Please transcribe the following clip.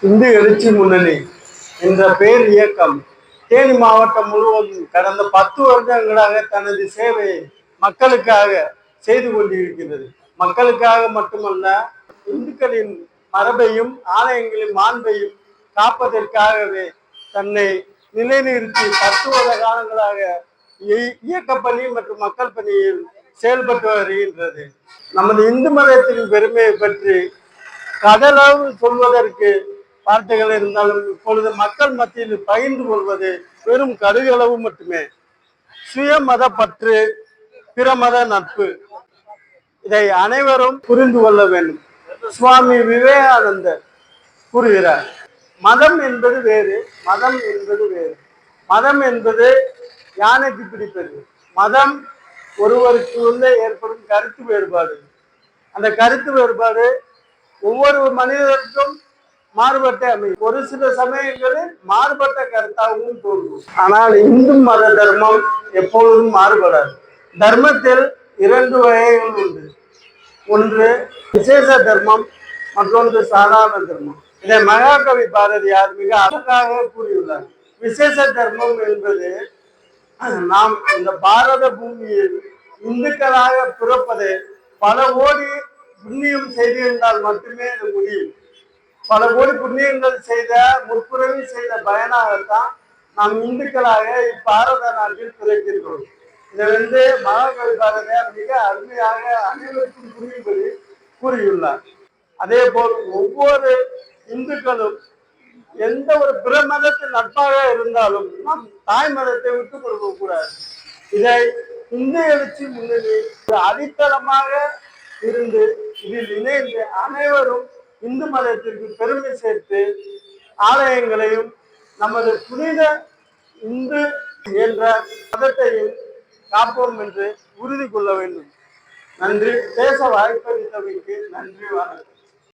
இந்து எழுச்சி முன்னணி என்ற பேர் இயக்கம் தேனி மாவட்டம் முழுவதும் கடந்த பத்து வருடங்களாக தனது சேவையை மக்களுக்காக செய்து கொண்டிருக்கிறது. மக்களுக்காக மட்டுமல்ல இந்துக்களின் மரபையும் ஆலயங்களின் மாண்பையும் காப்பதற்காகவே தன்னை நிலைநிறுத்தி பத்து வருட காலங்களாக இய- பணி மற்றும் மக்கள் பணியில் செயல்பட்டு வருகின்றது. நமது இந்து மதத்தின் பெருமையை பற்றி கடலளவு சொல்வதற்கு வார்த்தைகள் இருந்தாலும் இப்பொழுது மக்கள் மத்தியில் பகிர்ந்து கொள்வது வெறும் கடுகளவு மட்டுமே. சுய மத பற்று பிற மத நட்பு. இதை அனைவரும் புரிந்து கொள்ள வேண்டும். சுவாமி விவேகானந்தர் கூறுகிறார் மதம் என்பது வேறு மதம் என்பது வேறு. மதம் என்பது யானைக்கு பிடிப்பது. மதம் ஒருவருக்கு உள்ளே ஏற்படும் கருத்து வேறுபாடு. அந்த கருத்து வேறுபாடு ஒவ்வொரு மனிதருக்கும் மாறுபட்ட அமையும் ஒரு சில சமயங்களில் மாறுபட்ட கருத்தாகவும் தோன்றும். ஆனால் இந்து மத தர்மம் எப்பொழுதும் மாறுபடாது. தர்மத்தில் இரண்டு வகைகள் உண்டு. ஒன்று விசேஷ தர்மம் மற்றொன்று சாதாரண தர்மம். இதை மகாகவி பாரதியார் மிக அழகாக கூறியுள்ளார். விசேஷ தர்மம் என்பது நாம் இந்த பாரத பூமியில் இந்துக்களாக பிறப்பது பல ஓடி புண்ணியம் செய்திருந்தால் மட்டுமே முடியும். பல கோடி புண்ணியங்கள் செய்த முற்புறவி செய்த பயனாகத்தான் நாம் இந்துக்களாக இப்பாரத நாட்டில் பிறக்கிறோம். இதை வந்து மகாகவி பாரதியார் மிக அருமையாக அனைவருக்கும் புரியும்படி கூறியுள்ளார். அதே போல் ஒவ்வொரு இந்துக்களும் எந்த ஒரு பிற மதத்தின் நட்பாக இருந்தாலும் நம் தாய் மதத்தை விட்டு கொடுக்க கூடாது இதை இந்து எழுச்சி முன்னணி ஒரு அடித்தளமாக இருந்து இதில் இணைந்து அனைவரும் இந்து மதத்திற்கு பெருமை சேர்த்து ஆலயங்களையும் நமது புனித இந்து என்ற மதத்தையும் காப்போம் என்று உறுதி கொள்ள வேண்டும். நன்றி. பேச வாய்ப்பளித்தமைக்கு நன்றி வணக்கம்.